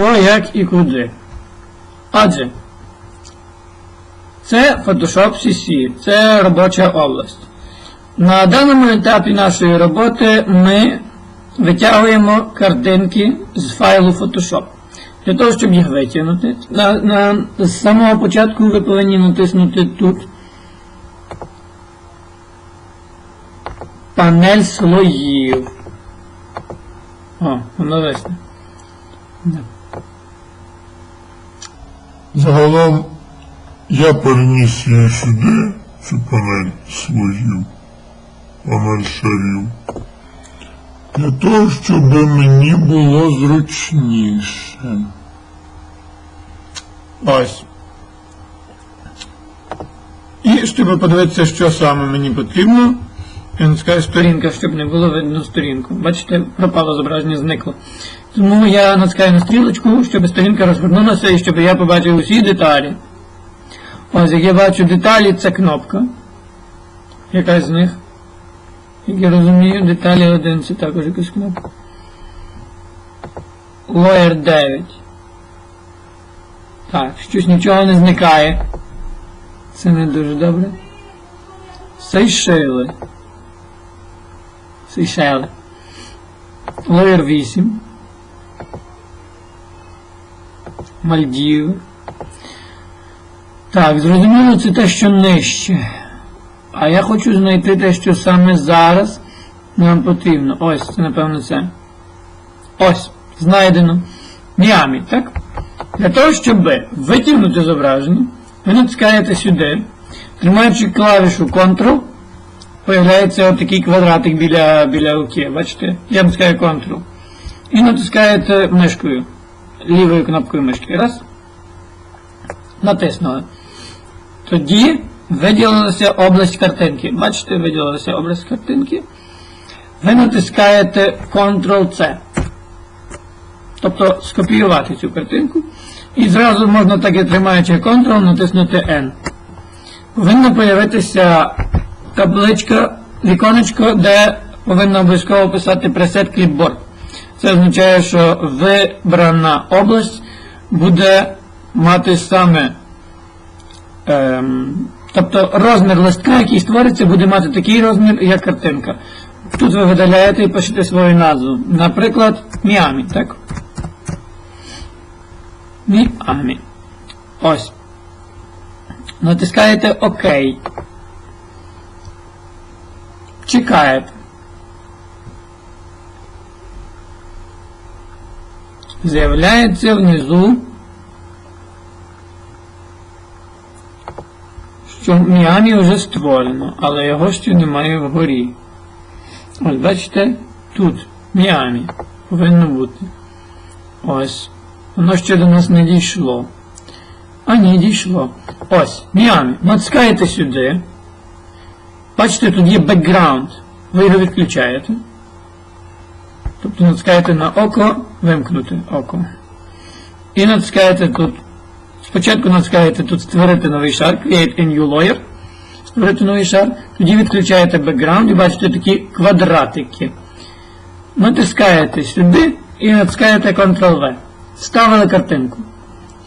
Що, як і куди. Отже, це Photoshop CC, це робоча область. На даному етапі нашої роботи ми витягуємо картинки з файлу Photoshop. Для того, щоб їх витягнути, на, на, з самого початку ви повинні натиснути тут панель слоїв. О, воно висне. Загалом я переніс її сюди, цю панель слоїв, панель шарів. Для того, щоб мені було зручніше. Ось. І щоб подивитися, що саме мені потрібно, я натискаю сторінка, щоб не було видно сторінку. Бачите, пропало зображення, зникло. Тому я натискаю на стрілочку, щоб сторінка розгорнулася і щоб я побачив усі деталі. Ось, як я бачу деталі, це кнопка. Якась з них. Як я розумію, деталі 1 це також якась кнопка. Lawyer 9. Так, щось нічого не зникає. Це не дуже добре. Сейшели. Сейшели. Лоєр 8. Мальдіви. Так, зрозуміло, це те, що нижче. А я хочу знайти те, що саме зараз нам потрібно. Ось, це напевно це. Ось, знайдено. Міамі, так? Для того, щоб витягнути зображення, ви натискаєте сюди, тримаючи клавішу Ctrl, появляється отакий квадратик біля, біля руки. Бачите? Я натискаю Ctrl. І натискаєте мишкою, лівою кнопкою мишки. Раз. Натиснули. Тоді виділилася область картинки. Бачите, виділилася область картинки. Ви натискаєте Ctrl-C. Тобто скопіювати цю картинку. І зразу можна так і тримаючи Ctrl, натиснути N. Повинна появитися табличка, віконечко, де повинно обов'язково писати Preset Clipboard. Це означає, що вибрана область буде мати саме. Ем, тобто розмір листка, який створиться, буде мати такий розмір, як картинка. Тут ви видаляєте і пишете свою назву. Наприклад, Міамі, так? Міамі. Ось. Натискаєте ОК. Чекаєте. З'являється внизу, що Міамі вже створено, але його ще немає вгорі. Ось бачите, тут Міамі повинно бути. Ось. Воно ще до нас не дійшло. А ні, дійшло. Ось, Міамі. Натискаєте сюди. Бачите, тут є бекграунд. Ви його відключаєте. Тобто натискаєте на око, вимкнути око. І натискаєте тут. Спочатку натискаєте тут створити новий шар, Create a new layer. Створити новий шар. Тоді відключаєте бекграунд і бачите такі квадратики. Натискаєте сюди і натискаєте Ctrl-V. Ставили картинку.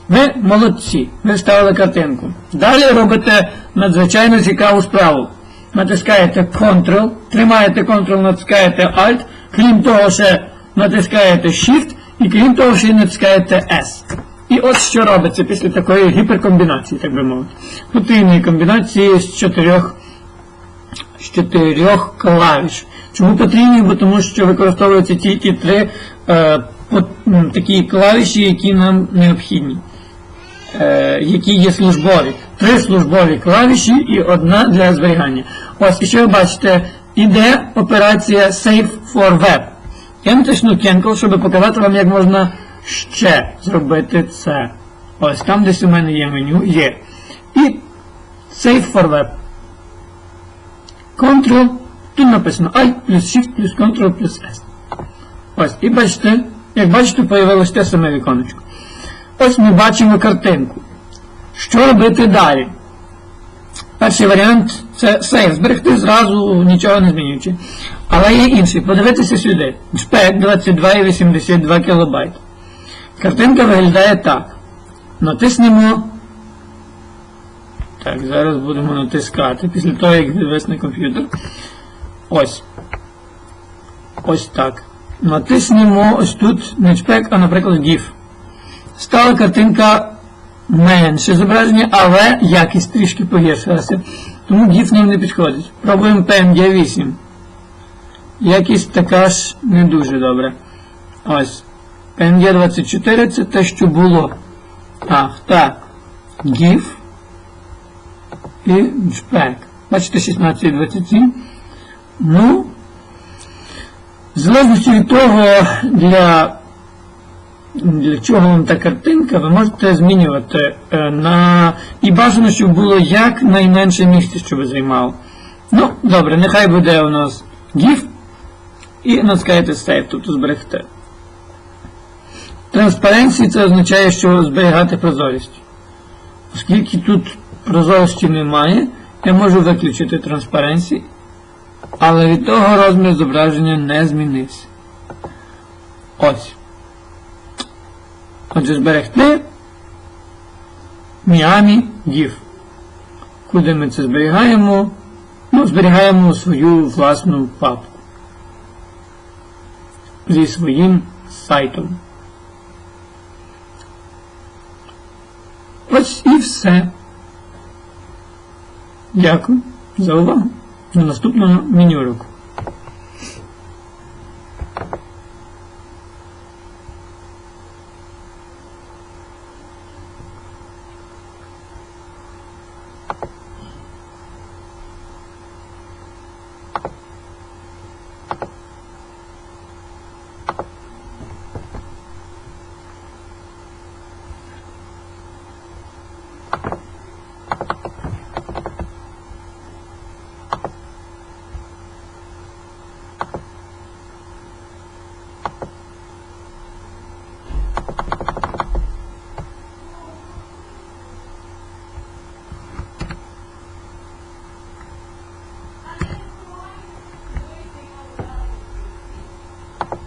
Ви молодці, ви ставили картинку. Далі робите надзвичайно цікаву справу. Натискаєте Ctrl, тримаєте Ctrl, натискаєте Alt, крім того, ще натискаєте Shift і крім того, ще й натискаєте S. І от що робиться після такої гіперкомбінації, так би мовити. Потрібної комбінації з чотирьох з чотирьох клавіш. Чому потрібні? Бо тому що використовуються тільки три е, по, такі клавіші, які нам необхідні, е, які є службові. Три службові клавіші і одна для зберігання. Ось, і що ви бачите, іде операція Save for Web. Я натисну щоб показати вам, як можна ще зробити це. Ось там десь у мене є меню, є. І Save for Web. Ctrl, тут написано Alt плюс Shift плюс Ctrl плюс S. Ось, і бачите, як бачите, появилось те саме віконечко. Ось ми бачимо картинку. Що робити далі? Перший варіант це сейв, зберегти зразу, нічого не змінюючи. Але є інший. Подивитися сюди. JPEG 22,82 кБ. Картинка виглядає так. Натиснемо. Так, зараз будемо натискати після того, як відвести комп'ютер. Ось. Ось так. Натиснемо ось тут не чпек, а наприклад GIF. Стала картинка менше зображення, але якість трішки погіршилася. Тому GIF нам не підходить. Пробуємо PNG 8. Якість така ж не дуже добра. Ось. PNG 24 це те, що було. Ах, так. GIF і JPEG. Бачите, 16 і 27. Ну, в залежності від того, для, для чого вам та картинка, ви можете змінювати е, на і бажано, щоб було як найменше місця, щоб займало. Ну, добре, нехай буде у нас GIF і натискаєте Save, тобто зберегти. Транспаренції це означає, що зберігати прозорість. Оскільки тут прозорості немає, я можу виключити транспаренції, але від того розмір зображення не змінився. Ось. Отже, зберегти Miami GIF. Куди ми це зберігаємо? Ну, зберігаємо свою власну папку зі своїм сайтом. Ось і все. Дякую за увагу. До наступного міні-уроку.